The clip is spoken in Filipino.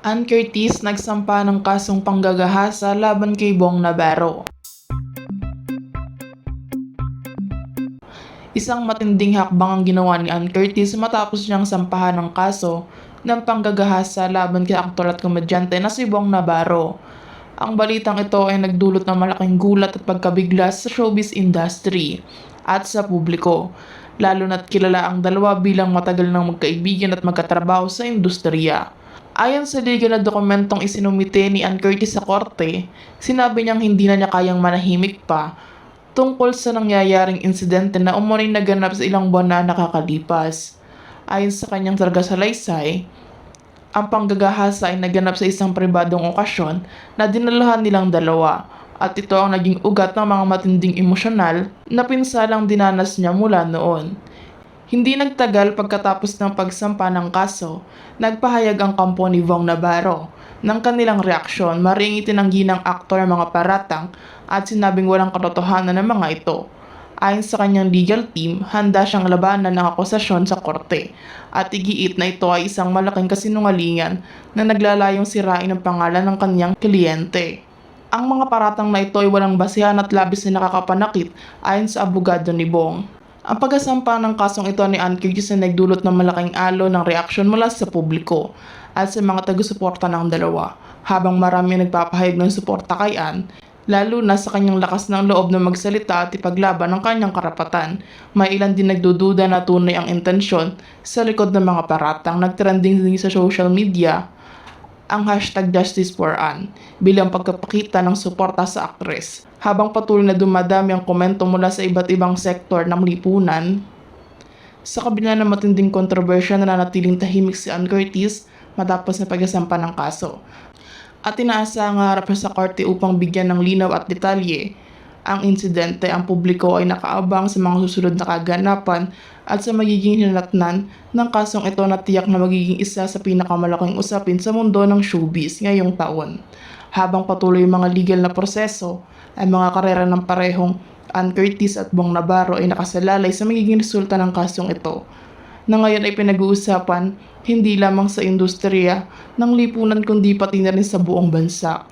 Ann Curtis nagsampa ng kasong panggagahasa laban kay Bong Navarro. Isang matinding hakbang ang ginawa ni Ann Curtis matapos niyang sampahan ng kaso ng panggagahasa laban kay aktor at komedyante na si Bong Navarro. Ang balitang ito ay nagdulot ng malaking gulat at pagkabigla sa showbiz industry at sa publiko, lalo na't kilala ang dalawa bilang matagal ng magkaibigan at magkatrabaho sa industriya. Ayon sa legal na dokumentong isinumite ni Ann Curtis sa korte, sinabi niyang hindi na niya kayang manahimik pa tungkol sa nangyayaring insidente na umuring naganap sa ilang buwan na nakakalipas. Ayon sa kanyang salaysay, ang panggagahasa ay naganap sa isang pribadong okasyon na dinalahan nilang dalawa at ito ang naging ugat ng mga matinding emosyonal na pinsalang dinanas niya mula noon. Hindi nagtagal pagkatapos ng pagsampa ng kaso, nagpahayag ang kampo ni Vong Navarro ng kanilang reaksyon maring itinanggi ng aktor ang mga paratang at sinabing walang katotohanan ng mga ito. Ayon sa kanyang legal team, handa siyang labanan ng akusasyon sa korte at igiit na ito ay isang malaking kasinungalingan na naglalayong sirain ang pangalan ng kanyang kliyente. Ang mga paratang na ito ay walang basihan at labis na nakakapanakit ayon sa abogado ni Bong. Ang pagkasampa ng kasong ito ni Ann Curtis ay nagdulot ng malaking alo ng reaksyon mula sa publiko at sa mga taga-suporta ng dalawa habang marami nagpapahayag ng suporta kay Ann lalo na sa kanyang lakas ng loob na magsalita at ipaglaban ang kanyang karapatan. May ilan din nagdududa na tunay ang intensyon sa likod ng mga paratang. Nagtrending din sa social media ang hashtag Justice for Ann bilang pagkapakita ng suporta sa aktres. Habang patuloy na dumadami ang komento mula sa iba't ibang sektor ng lipunan, sa kabila ng matinding kontrobersya na nanatiling tahimik si Ann Curtis matapos na pagkasampa ng kaso. At inaasa ang harap sa korte upang bigyan ng linaw at detalye ang insidente. Ang publiko ay nakaabang sa mga susunod na kaganapan at sa magiging hinatnan ng kasong ito na tiyak na magiging isa sa pinakamalaking usapin sa mundo ng showbiz ngayong taon. Habang patuloy yung mga legal na proseso, ang mga karera ng parehong Ann Curtis at Bong Navarro ay nakasalalay sa magiging resulta ng kasong ito na ngayon ay pinag-uusapan hindi lamang sa industriya ng lipunan kundi pati na rin sa buong bansa.